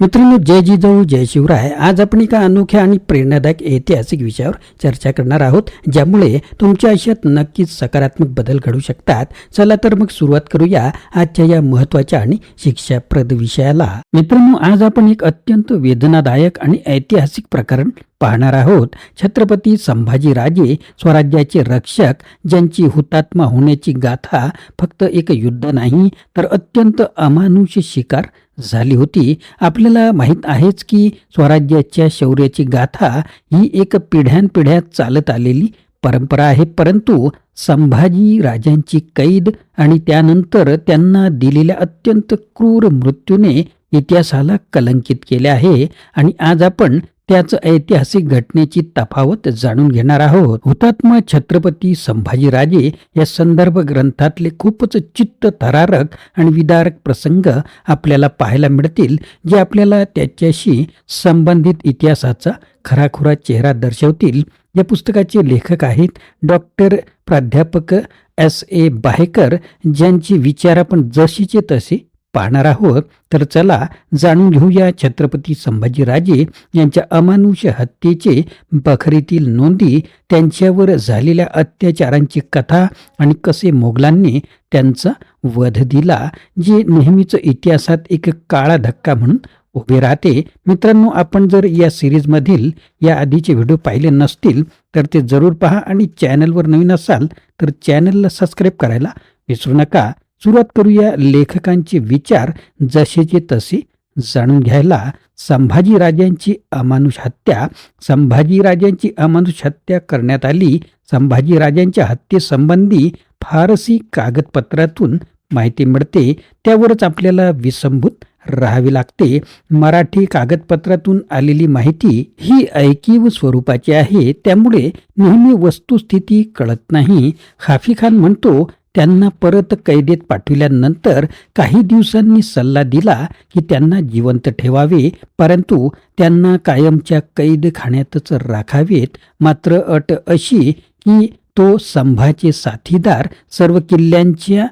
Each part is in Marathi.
मित्रांनो जय जिजाऊ जय शिवराय. आज आपण एका अनोख्या आणि प्रेरणादायक ऐतिहासिक विषयावर चर्चा करणार आहोत ज्यामुळे तुमच्या आयुष्यात नक्कीच सकारात्मक बदल घडू शकतात. चला तर मग सुरुवात करूया आजच्या या महत्त्वाच्या आणि शिक्षाप्रद विषयाला. मित्रांनो आज आपण एक अत्यंत वेदनादायक आणि ऐतिहासिक प्रकरण पाहणार आहोत. छत्रपती संभाजी राजे स्वराज्याचे रक्षक ज्यांची हुतात्मा होण्याची गाथा फक्त एक युद्ध नाही तर अत्यंत अमानुष शिकार झाली होती. आपल्याला माहीत आहेच की स्वराज्याच्या शौर्याची गाथा ही एक पिढ्यानपिढ्या चालत आलेली परंपरा आहे. परंतु संभाजी राजांची कैद आणि त्यानंतर त्यांना दिलेल्या अत्यंत क्रूर मृत्यूने इतिहासाला कलंकित केले आहे. आणि आज आपण त्याच ऐतिहासिक घटनेची तफावत जाणून घेणार आहोत. हुतात्मा छत्रपती संभाजीराजे या संदर्भ ग्रंथातले खूपच चित्त थरारक आणि विदारक प्रसंग आपल्याला पाहायला मिळतील जे आपल्याला त्याच्याशी संबंधित इतिहासाचा खराखुरा चेहरा दर्शवतील. या पुस्तकाचे लेखक आहेत डॉक्टर प्राध्यापक एस ए बाहेकर ज्यांची विचार आपण जशीचे तसे पाहणार आहोत तर चला जाणून घेऊया छत्रपती संभाजीराजे यांच्या अमानुष हत्येचे बखरीतील नोंदी त्यांच्यावर झालेल्या अत्याचारांची कथा आणि कसे मोगलांनी त्यांचा वध दिला जे नेहमीच इतिहासात एक काळा धक्का म्हणून उभे राहते. मित्रांनो आपण जर या सिरीजमधील या आधीचे व्हिडिओ पाहिले नसतील तर ते जरूर पहा आणि चॅनलवर नवीन असाल तर चॅनलला सबस्क्राईब करायला विसरू नका. सुरुवात करूया लेखकांचे विचार जसेचे तसे जाणून घ्यायला. संभाजीराजांची अमानुष हत्या संभाजीराजांची अमानुष हत्या करण्यात आली. संभाजीराजांच्या हत्येसंबंधी फारसी कागदपत्रातून माहिती मिळते. त्यावरच आपल्याला विसंभूत राहावे लागते. मराठी कागदपत्रातून आलेली माहिती ही ऐकीव स्वरूपाची आहे. त्यामुळे नेहमी वस्तुस्थिती कळत नाही. खाफी खान म्हणतो त्यांना परत कैदेत पाठविल्यानंतर काही दिवसांनी सल्ला दिला की त्यांना जिवंत ठेवावे परंतु त्यांना कायमच्या कैदखान्यातच राखावेत. मात्र अट अशी की तो संभाचे साथीदार सर्व किल्ल्यांच्या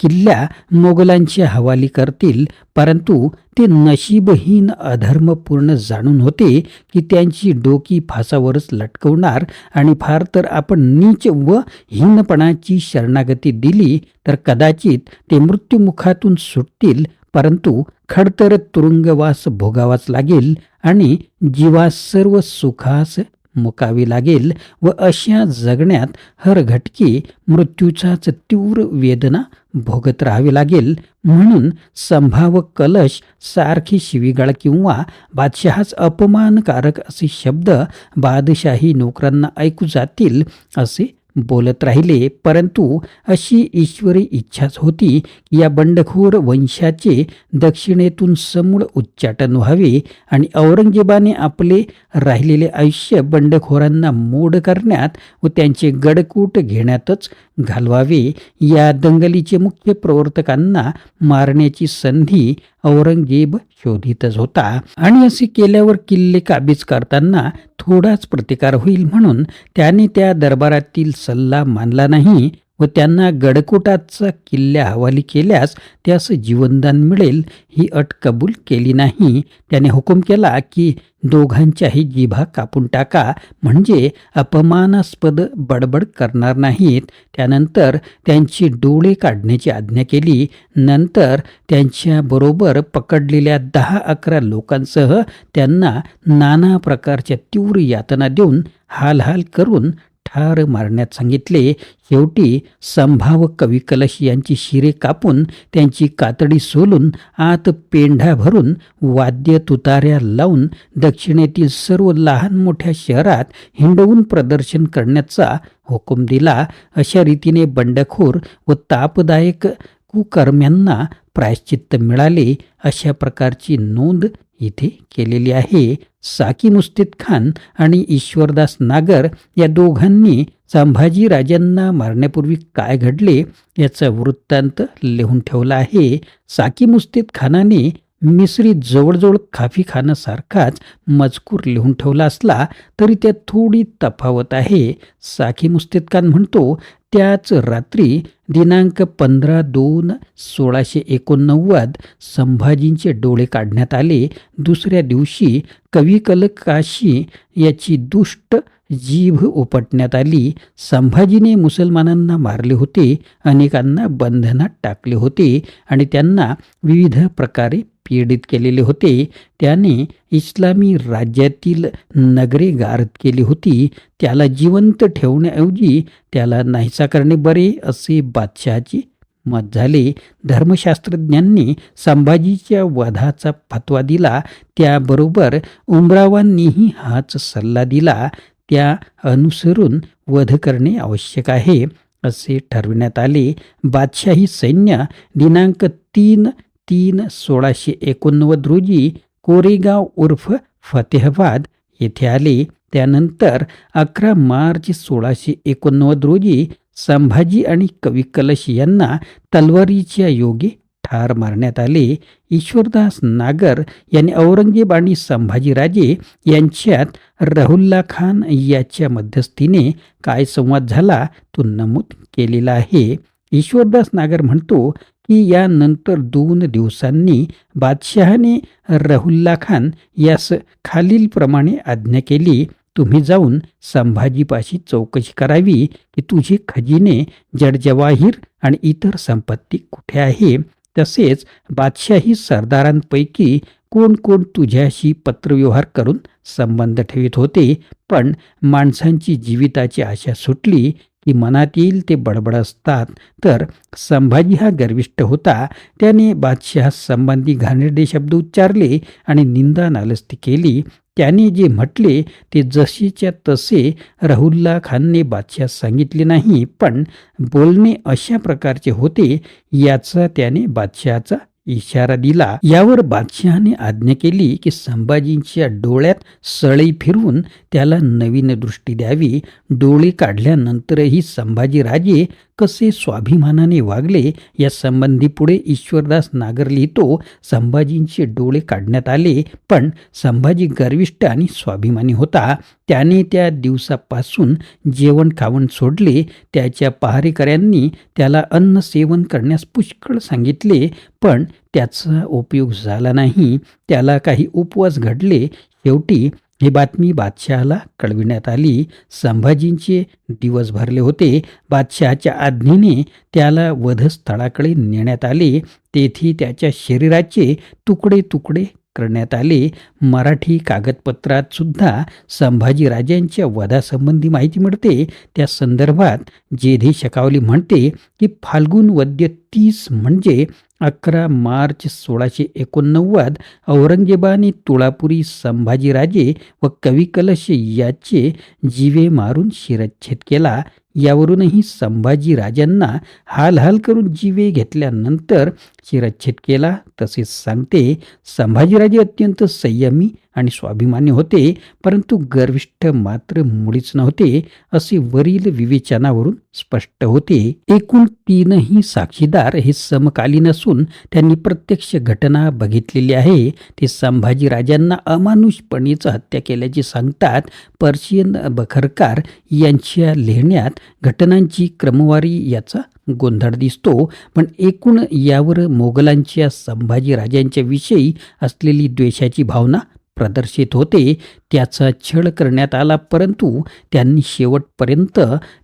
किल्ल्या मोगलांच्या हवाली करतील परंतु ते नशीबहीन अधर्मपूर्ण जाणून होते की त्यांची डोकी फासावरच लटकवणार आणि फार तर आपण नीच व हीनपणाची शरणागती दिली तर कदाचित ते मृत्युमुखातून सुटतील परंतु खडतर तुरुंगवास भोगावाच लागेल आणि जीवास सर्व सुखास मुकावी लागेल व अशा जगण्यात हर घटकी मृत्यूचाच तीव्र वेदना भोगत राहावी लागेल. म्हणून संभाव कलश सारखी शिवीगाळ किंवा बादशहाच अपमानकारक असे शब्द बादशाही नोकरांना ऐकू जातील असे बोलत राहिले परंतु अशी ईश्वरी इच्छाच होती की या बंडखोर वंशाचे दक्षिणेतून समूळ उच्चाटन व्हावे आणि औरंगजेबाने आपले राहिलेले आयुष्य बंडखोरांना मोड करण्यात व त्यांचे गडकूट घेण्यातच घालवावे. या दंगलीचे मुख्य प्रवर्तकांना मारण्याची संधी औरंगजेब शोधितच होता आणि असे केल्यावर किल्ले काबीज करताना थोडाच प्रतिकार होईल म्हणून त्याने त्या दरबारातील सल्ला मानला नाही. व त्यांना गडकोटाचा किल्ल्या हवाली केल्यास त्यास जीवनदान मिळेल ही अट कबूल केली नाही. त्याने हुकूम केला की दोघांच्याही जिभा कापून टाका म्हणजे अपमानास्पद बडबड करणार नाहीत. त्यानंतर त्यांची डोळे काढण्याची आज्ञा केली नंतर त्यांच्याबरोबर पकडलेल्या दहा अकरा लोकांसह त्यांना नाना प्रकारच्या तीव्र यातना देऊन हाल हाल करून ठार मारण्यात सांगितले. शेवटी संभाव कवी कलश यांची शिरे कापून त्यांची कातडी सोलून आत पेंढा भरून वाद्य तुताऱ्या लावून दक्षिणेतील सर्व लहान मोठ्या शहरात हिंडवून प्रदर्शन करण्याचा हुकूम दिला. अशा रीतीने बंडखोर व तापदायक कुकर्म्यांना प्रायश्चित्त मिळाले. अशा प्रकारची नोंद इथे केलेली आहे. साकी मुस्तिद खान आणि ईश्वरदास नागर या दोघांनी संभाजी राजांना मारण्यापूर्वी काय घडले याचा वृत्तांत लिहून ठेवला आहे. साकी मुस्तिद खानाने मिसरी जवळजवळ खाफी खानासारखाच मजकूर लिहून ठेवला असला तरी त्यात थोडी तफावत आहे. साखी मुस्तिद खान म्हणतो त्याच रात्री दिनांक पंधरा दोन सोळाशे एकोणनव्वद संभाजींचे डोळे काढण्यात आले. दुसऱ्या दिवशी कविकलकाशी याची दुष्ट जीभ उपटण्यात आली. संभाजीने मुसलमानांना मारले होते अनेकांना बंधनात टाकले होते आणि त्यांना विविध प्रकारे पीडित केलेले होते. त्याने इस्लामी राज्यातील नगरे गारद केली होती. त्याला जिवंत ठेवण्याऐवजी त्याला नाहीसा करणे बरे असे बादशहाचे मत झाले. धर्मशास्त्रज्ञांनी संभाजीच्या वधाचा फतवा दिला. त्याबरोबर उमरावांनीही हाच सल्ला दिला. त्या अनुसरून वध करणे आवश्यक आहे असे ठरविण्यात आले. बादशाही सैन्य दिनांक तीन तीन सोळाशे एकोणनव्वद रोजी कोरेगाव उर्फ फतेहबाद येथे आले. त्यानंतर अकरा मार्च सोळाशे एकोणनव्वद रोजी संभाजी आणि कवी कलश यांना तलवारीच्या योगे ठार मारण्यात आले. ईश्वरदास नागर यांनी औरंगजेब आणि संभाजीराजे यांच्यात राहुल्ला खान याच्या मध्यस्थीने काय संवाद झाला तो नमूद केलेला आहे. ईश्वरदास नागर म्हणतो की यानंतर दोन दिवसांनी बादशहाने राहुल्ला खान यास खालीलप्रमाणे आज्ञा केली तुम्ही जाऊन संभाजीपाशी चौकशी करावी की तुझे खजिने जडजवाहीर आणि इतर संपत्ती कुठे आहे? तसेच बादशाही सरदारांपैकी कोण कोण तुझ्याशी पत्रव्यवहार करून संबंध ठेवित होते? पण माणसांची जीविताची आशा सुटली की मनात येईल ते बडबड असतात. तर संभाजी हा गर्विष्ठ होता. त्याने बादशहासंबंधी घाणेरडे शब्द उच्चारले आणि निंदा नालस्ती केली. त्याने जे म्हटले ते जशीच्या तसे राहुल्ला खानने बादशाह सांगितले नाही पण बोलणे अशा प्रकारचे होते याचा त्याने बादशहाचा इशारा दिला. यावर बादशहाने आज्ञा केली की संभाजींच्या डोळ्यात सळई फिरवून त्याला नवीन दृष्टी द्यावी. डोळे काढल्यानंतरही संभाजीराजे कसे स्वाभिमानाने वागले या संबंधी पुढे ईश्वरदास नागर लिहितो संभाजींचे डोळे काढण्यात आले. पण संभाजी गर्विष्ठ आणि स्वाभिमानी होता. त्याने त्या दिवसापासून जेवण खावण सोडले. त्याच्या पहारेकऱ्यांनी त्याला अन्न सेवन करण्यास पुष्कळ सांगितले. पण त्याचा उपयोग झाला नाही. त्याला काही उपवास घडले. शेवटी ही बातमी बादशहाला कळविण्यात आली. संभाजींचे दिवस भरले होते. बादशहाच्या आज्ञेने त्याला वधस्थळाकडे नेण्यात आले. तेथे त्याच्या शरीराचे तुकडे तुकडे करण्यात आले. मराठी कागदपत्रात सुद्धा संभाजीराजांच्या वधासंबंधी माहिती मिळते. त्या संदर्भात जेधे शकावली म्हणते की फाल्गुन वद्य तीस म्हणजे अकरा मार्च सोळाशे एकोणनव्वद औरंगजेबाने तुळापुरी संभाजीराजे व कविकलश याचे जीवे मारून शिरच्छेद केला. यावरूनही संभाजीराजांना हालहाल करून जीवे घेतल्यानंतर शिरच्छेद केला. तसेच सांगते संभाजीराजे अत्यंत संयमी आणि स्वाभिमानी होते परंतु गर्विष्ठ मात्र मुळीच नव्हते असे वरील विवेचनावरून स्पष्ट होते. एकूण तीनही साक्षीदार हे समकालीन असून त्यांनी प्रत्यक्ष घटना बघितलेली आहे. ते संभाजीराजांना अमानुषपणेच हत्या केल्याचे सांगतात. पर्शियन बखरकार यांच्या लिहिण्यात घटनांची क्रमवारी याचा गोंधळ दिसतो. पण एकूण यावर मोगलांच्या संभाजीराजांच्या विषयी असलेली द्वेषाची भावना प्रदर्शित होते त्याचा छळ करण्यात आला परंतु त्यांनी शेवटपर्यंत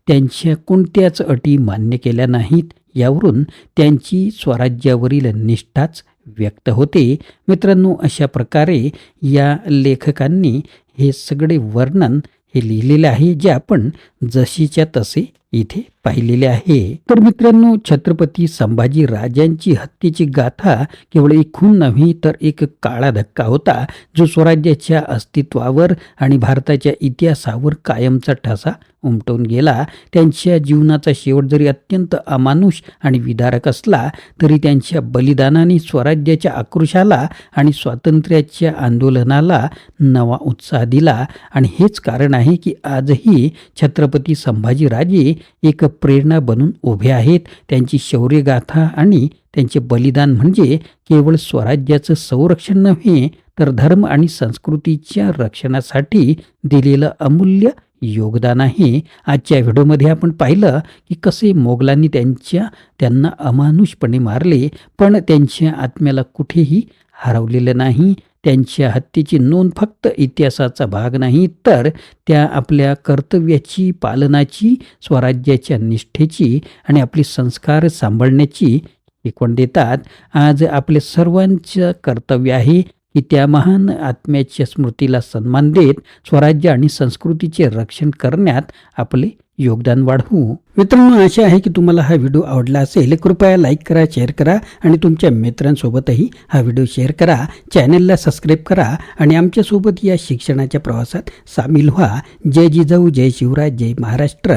त्यांच्या कोणत्याच अटी मान्य केल्या नाहीत. यावरून त्यांची स्वराज्यावरील निष्ठाच व्यक्त होते. मित्रांनो अशा प्रकारे या लेखकांनी हे सगळे वर्णन हे लिहिलेले आहे जे आपण जशीच्या तसे इथे पाहिलेले आहे. तर मित्रांनो छत्रपती संभाजी राजांची हत्येची गाथा केवळ एक खून नव्हे तर एक काळा धक्का होता जो स्वराज्याच्या अस्तित्वावर आणि भारताच्या इतिहासावर कायमचा ठसा उमटवून गेला. त्यांच्या जीवनाचा शेवट जरी अत्यंत अमानुष आणि विदारक असला तरी त्यांच्या बलिदानाने स्वराज्याच्या आक्रोशाला आणि स्वातंत्र्याच्या आंदोलनाला नवा उत्साह दिला. आणि हेच कारण आहे की आजही छत्रपती संभाजीराजे एक प्रेरणा बनून उभे आहेत. त्यांची शौर्यगाथा आणि त्यांचे बलिदान म्हणजे केवळ स्वराज्याचं संरक्षण नव्हे तर धर्म आणि संस्कृतीच्या रक्षणासाठी दिलेलं अमूल्य योगदान आहे. आजच्या व्हिडिओमध्ये आपण पाहिलं की कसे मोगलांनी त्यांच्या त्यांना अमानुषपणे मारले पण त्यांच्या आत्म्याला कुठेही हरवलेलं नाही. त्यांच्या हत्येची नोंद फक्त इतिहासाचा भाग नाही तर त्या आपल्या कर्तव्याची पालनाची स्वराज्याच्या निष्ठेची आणि आपली संस्कार सांभाळण्याची शिकवण देतात. आज आपले सर्वांचं कर्तव्य आहे की त्या महान आत्म्याच्या स्मृतीला सन्मान देत स्वराज्य आणि संस्कृतीचे रक्षण करण्यात आपले योगदान वाढवू. मित्रांनो आशा आहे की तुम्हाला हा व्हिडिओ आवडला असेल. कृपया लाईक करा शेअर करा आणि तुमच्या मित्रांसोबतही हा व्हिडिओ शेअर करा. चॅनलला सबस्क्राईब करा आणि आमच्यासोबत या शिक्षणाच्या प्रवासात सामील व्हा. जय जिजाऊ जय शिवराज जय महाराष्ट्र.